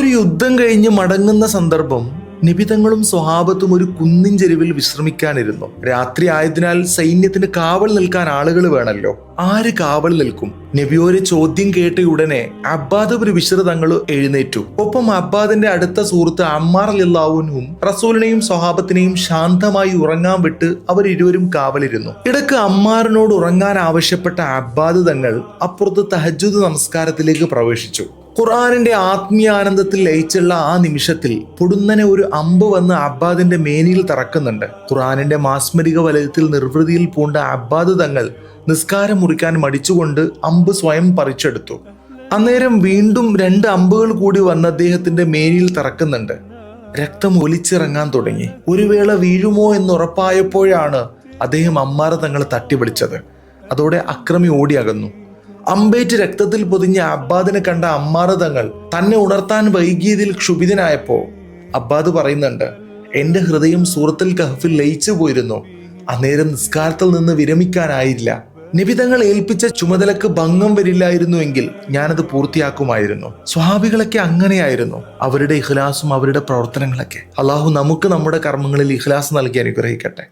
ഒരു യുദ്ധം കഴിഞ്ഞ് മടങ്ങുന്ന സന്ദർഭം നിബിതങ്ങളും സ്വഹാബത്തും ഒരു കുന്നിൻ ചെരുവിൽ വിശ്രമിക്കാനിരുന്നു. രാത്രി ആയതിനാൽ സൈന്യത്തിന് കാവൽ നിൽക്കാൻ ആളുകൾ വേണല്ലോ. ആര് കാവൽ നിൽക്കും? നബിയോരെ ചോദ്യം കേട്ട ഉടനെ അബ്ബാദ് ഒരു വിശ്രതങ്ങൾ എഴുന്നേറ്റു. ഒപ്പം അബ്ബാദിന്റെ അടുത്ത സുഹൃത്ത് അമ്മാർ ലില്ലാവുനും റസൂലിനെയും സ്വഹാബത്തിനെയും ശാന്തമായി ഉറങ്ങാൻ വിട്ട് അവർ ഇരുവരും കാവലിരുന്നു. ഇടയ്ക്ക് അമ്മാറിനോട് ഉറങ്ങാൻ ആവശ്യപ്പെട്ട അബ്ബാദ് തങ്ങൾ അപ്പുറത്ത് തഹജുദ് നമസ്കാരത്തിലേക്ക് പ്രവേശിച്ചു. ഖുർആാനിന്റെ ആത്മീയാനന്ദത്തിൽ ലയിച്ചുള്ള ആ നിമിഷത്തിൽ പൊടുന്നനെ ഒരു അമ്പ് വന്ന് അബ്ബാദിന്റെ മേനിയിൽ തറക്കുന്നുണ്ട്. ഖുർആാനിന്റെ മാസ്മരിക വലയത്തിൽ നിർവൃതിയിൽ പൂണ്ട അബ്ബാദ് തങ്ങൾ നിസ്കാരം മുറിക്കാൻ മടിച്ചുകൊണ്ട് അമ്പ് സ്വയം പറിച്ചെടുത്തു. അന്നേരം വീണ്ടും രണ്ട് അമ്പുകൾ കൂടി വന്ന് അദ്ദേഹത്തിന്റെ മേനിയിൽ തറക്കുന്നുണ്ട്. രക്തം ഒലിച്ചിറങ്ങാൻ തുടങ്ങി. ഒരു വേള വീഴുമോ എന്ന് ഉറപ്പായപ്പോഴാണ് അദ്ദേഹം അമ്മാറ തങ്ങളെ തട്ടി വിളിച്ചത് അതോടെ അക്രമി ഓടി അകന്നു. അമ്പേറ്റ് രക്തത്തിൽ പൊതിഞ്ഞ അബ്ബാദിനെ കണ്ട അമ്മാരതങ്ങൾ തന്നെ ഉണർത്താൻ വൈകിയതിൽ ക്ഷുഭിതനായപ്പോ. അബ്ബാദ് പറയുന്നുണ്ട് എന്റെ ഹൃദയം സൂറത്തിൽ കഹഫിൽ ലയിച്ചു പോയിരുന്നു. അന്നേരം നിസ്കാരത്തിൽ നിന്ന് വിരമിക്കാനായില്ല. നിബിതങ്ങൾ ഏൽപ്പിച്ച ചുമതലക്ക് ഭംഗം വരില്ലായിരുന്നുവെങ്കിൽ ഞാനത് പൂർത്തിയാക്കുമായിരുന്നു. സ്വഹാബികളൊക്കെ അങ്ങനെയായിരുന്നു. അവരുടെ ഇഖ്ലാസും അവരുടെ പ്രവർത്തനങ്ങളൊക്കെ. അള്ളാഹു നമുക്ക് നമ്മുടെ കർമ്മങ്ങളിൽ ഇഖ്ലാസ് നൽകി അനുഗ്രഹിക്കട്ടെ.